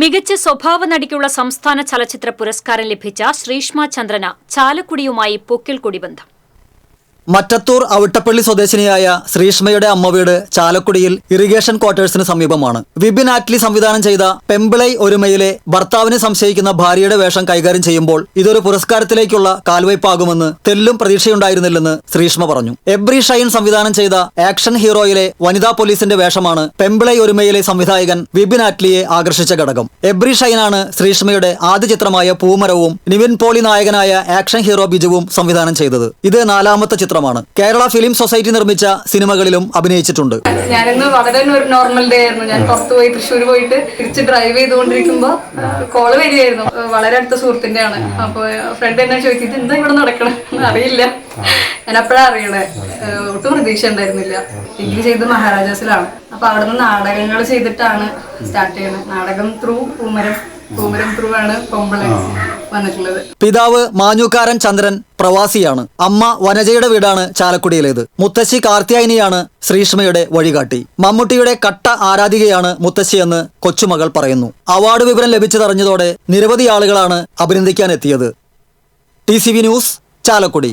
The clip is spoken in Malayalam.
മികച്ച സ്വഭാവ നടിക്കുള്ള സംസ്ഥാന ചലച്ചിത്ര പുരസ്കാരം ലഭിച്ച ശ്രീഷ്മ ചന്ദ്രന ചാലക്കുടിയുമായി പൊക്കിൽ കുടിബന്ധം. മറ്റത്തൂർ അവിട്ടപ്പള്ളി സ്വദേശിനിയായ ശ്രീഷ്മയുടെ അമ്മ വീട് ചാലക്കുടിയിൽ ഇറിഗേഷൻ ക്വാർട്ടേഴ്സിന് സമീപമാണ്. വിപിൻ ആറ്റ്ലി സംവിധാനം ചെയ്ത പെമ്പിളൈ ഒരുമയിലെ ഭർത്താവിനെ സംശയിക്കുന്ന ഭാര്യയുടെ വേഷം കൈകാര്യം ചെയ്യുമ്പോൾ ഇതൊരു പുരസ്കാരത്തിലേക്കുള്ള കാൽവയ്പാകുമെന്ന് തെല്ലും പ്രതീക്ഷയുണ്ടായിരുന്നില്ലെന്ന് ശ്രീഷ്മ പറഞ്ഞു. എബ്രി ഷൈൻ സംവിധാനം ചെയ്ത ആക്ഷൻ ഹീറോയിലെ വനിതാ പോലീസിന്റെ വേഷമാണ് പെമ്പിളൈ ഒരുമയിലെ സംവിധായകൻ വിപിൻ ആറ്റ്ലിയെ ആകർഷിച്ച ഘടകം. എബ്രി ഷൈനാണ് ശ്രീഷ്മയുടെ ആദ്യ ചിത്രമായ പൂമരവും നിവിൻ പോളി നായകനായ ആക്ഷൻ ഹീറോ ബിജുവും സംവിധാനം ചെയ്തത്. ഇത് നാലാമത്തെ ചിത്രമാണ് കേരള ഫിലിം സൊസൈറ്റി നിർമ്മിച്ച സിനിമകളിലും അഭിനയിച്ചിട്ടുണ്ട്. ഞാനിന്ന് വളരെ ഒരു നോർമൽ ഡേ ആയിരുന്നു. ഞാൻ പുറത്ത് പോയി തൃശ്ശൂർ പോയിട്ട് തിരിച്ച് ഡ്രൈവ് ചെയ്തുകൊണ്ടിരിക്കുമ്പോ കോൾ വരികയായിരുന്നു. വളരെ അടുത്ത സുഹൃത്തിന്റെ ആണ് അപ്പൊ ഫ്രണ്ട് എന്നെ ചോദിച്ചിട്ട് എന്താ ഇവിടെ നടക്കണം? അറിയില്ല. ഞാൻ അപ്പോഴാ അറിയണേ. ഒട്ടും പ്രതീക്ഷ ഉണ്ടായിരുന്നില്ല ഡിഗ്രി ചെയ്ത് മഹാരാജാസിലാണ്. അപ്പൊ അവിടുന്ന് നാടകങ്ങൾ ചെയ്തിട്ടാണ് സ്റ്റാർട്ട് ചെയ്യുന്നത് നാടകം ത്രൂ പൂമരം. പൂമരം ത്രൂ ആണ് പൊമ്പള വന്നിട്ടുള്ളത്. പിതാവ് മാഞ്ഞൂക്കാരൻ ചന്ദ്രൻ പ്രവാസിയാണ്. അമ്മ വനജയുടെ വീടാണ് ചാലക്കുടിയിലേത്. മുത്തശ്ശി കാർത്തിയായനിയാണ് ശ്രീഷ്മയുടെ വഴികാട്ടി. മമ്മൂട്ടിയുടെ കട്ട ആരാധികയാണ് മുത്തശ്ശിയെന്ന് കൊച്ചുമകൾ പറയുന്നു. അവാർഡ് വിവരം ലഭിച്ചതറിഞ്ഞതോടെ നിരവധി ആളുകളാണ് അഭിനന്ദിക്കാൻ എത്തിയത് ടി ന്യൂസ് ചാലക്കുടി.